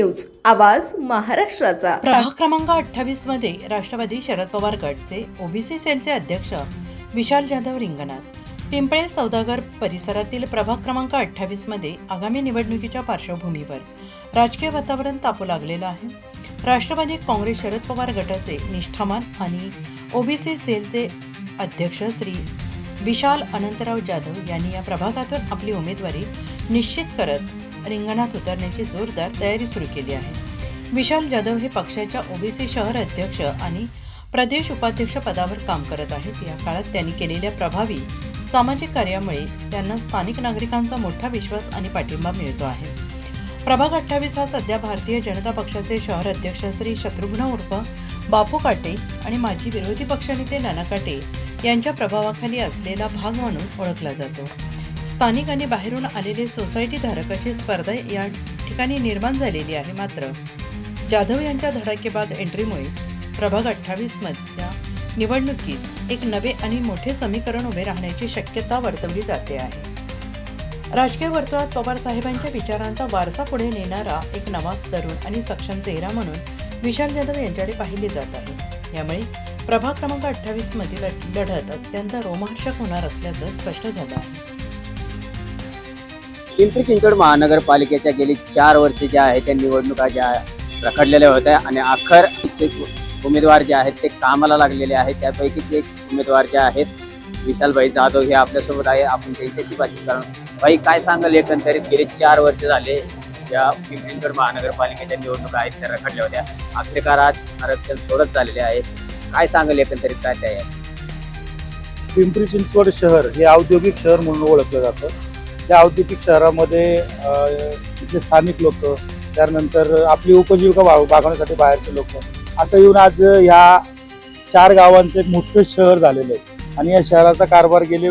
आवाज महाराष्ट्राचा. प्रभाग क्रमांक अठ्ठावीसमध्ये राष्ट्रवादी शरद पवार गटचे ओबीसी सेलचे अध्यक्ष विशाल जाधव रिंगणात. पिंपळे सौदागर परिसरातील प्रभाग क्रमांक अठ्ठावीसमध्ये आगामी निवडणुकीच्या पार्श्वभूमीवर राजकीय वातावरण तापू लागलेलं आहे. राष्ट्रवादी काँग्रेस शरद पवार गटाचे निष्ठामान आणि ओबीसी सेलचे अध्यक्ष श्री विशाल अनंतराव जाधव यांनी या प्रभागातून आपली उमेदवारी निश्चित करत रिंगणात उतरण्याची जोरदार तयारी सुरू केली आहे. विशाल जाधव हे पक्षाच्या ओबीसी शहर अध्यक्ष आणि प्रदेश उपाध्यक्ष पदावर काम करत आहेत. या काळात त्यांनी केलेल्या प्रभावी सामाजिक कार्यामुळे त्यांना स्थानिक नागरिकांचा मोठा विश्वास आणि पाठिंबा मिळतो आहे. प्रभाग अठ्ठावीस हा सध्या भारतीय जनता पक्षाचे शहर अध्यक्ष श्री शत्रुघ्न उर्फ बापू काटे आणि माजी विरोधी पक्षनेते नाना काटे यांच्या प्रभावाखाली असलेला भाग म्हणून ओळखला जातो. स्थानिक आणि बाहेरून आलेले सोसायटी अशी स्पर्धा या ठिकाणी निर्माण झालेली आहे मात्र. जाधव यांच्या धडाकेबाद एंट्रीमुळे प्रभाग अठ्ठावीस मधल्या निवडणुकीत एक नवे आणि मोठे समीकरण उभे राहण्याची शक्यता वर्तवली जाते आहे. राजकीय वर्तुळात पवार साहेबांच्या विचारांचा वारसा पुढे नेणारा एक नवा तरुण आणि सक्षम चेहरा म्हणून विशाल जाधव यांच्याकडे पाहिले जात आहे. यामुळे प्रभाग क्रमांक अठ्ठावीस मधील लढत अत्यंत रोमहर्षक होणार असल्याचं स्पष्ट झालं आहे. पिंपरी चिंचवड महानगरपालिकेच्या गेली चार वर्षे ज्या आहेत त्या निवडणुका ज्या रखडलेल्या होत्या आणि अखर उमेदवार जे आहेत ते कामाला लागलेले आहेत. त्यापैकीच एक उमेदवार जे आहेत विशालभाई जाधव हे आपल्यासोबत आहे. आपण त्यांच्याशी बातचीत करणार भाई काय सांगाल एकंदरीत? गेले चार वर्ष झाले ज्या पिंपरी चिंचवड महानगरपालिकेच्या निवडणुका आहेत त्या रखडल्या होत्या. अखेरकार आज आरक्षण सोडत झालेले आहे. काय सांगाल एकंदरीत? काय त्या आहे? पिंपरी चिंचवड शहर हे औद्योगिक शहर म्हणून ओळखलं जातं. त्या औद्योगिक शहरामध्ये तिथले स्थानिक लोक त्यानंतर आपली उपजीविका भाग भागवण्यासाठी बाहेरचे लोक असं येऊन आज ह्या चार गावांचं एक मोठं शहर झालेलं आहे. आणि या शहराचा कारभार गेले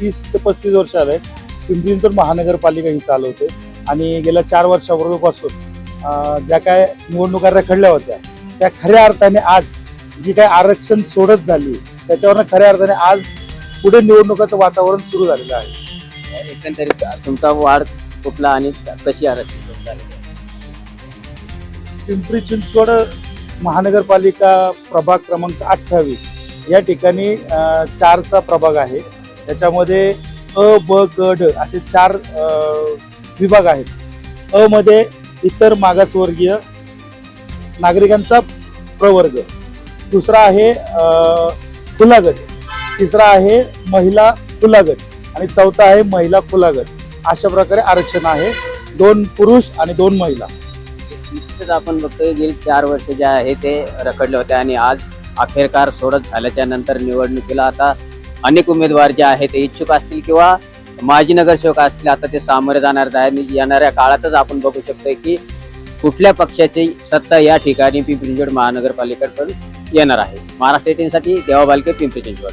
तीस ते पस्तीस वर्ष आले पिंपरी चिंचवड महानगरपालिका ही चालवते आणि गेल्या चार वर्षापूर्वीपासून ज्या काय निवडणुका रखडल्या होत्या त्या खऱ्या अर्थाने आज जी काय आरक्षण सोडत झाली त्याच्यावरनं खऱ्या अर्थाने आज पुढे निवडणुकाचं वातावरण सुरू झालेलं आहे. एकंदरीत तुमचा वाढ कुठला आणि कशी आरक्षण पिंपरी चिंचवड महानगरपालिका प्रभाग क्रमांक अठ्ठावीस. या ठिकाणी चारचा प्रभाग आहे. त्याच्यामध्ये अ ब ग ड असे चार विभाग आहेत. अ मध्ये इतर मागासवर्गीय नागरिकांचा प्रवर्ग. दुसरा आहे खुला गट तिसरा आहे महिला खुला गट आणि चौथा आहे महिला खुला गट अशा प्रकारे आरक्षण आहे. दोन पुरुष आणि दोन महिला. नुकतेच आपण बघतोय गेली चार वर्ष जे आहे ते रखडले होते आणि आज अखेरकार सोडत झाल्याच्यानंतर निवडणुकीला आता अनेक उमेदवार जे आहेत ते इच्छुक असतील किंवा माजी नगरसेवक असतील आता ते सामोरे जाणार आहे आणि येणाऱ्या काळातच आपण बघू शकतोय की कुठल्या पक्षाची सत्ता या ठिकाणी पिंपरी चिंचवड महानगरपालिकेकडून येणार आहे. महाराष्ट्र एटीनसाठी देवा बालके पिंपरी चिंचवड.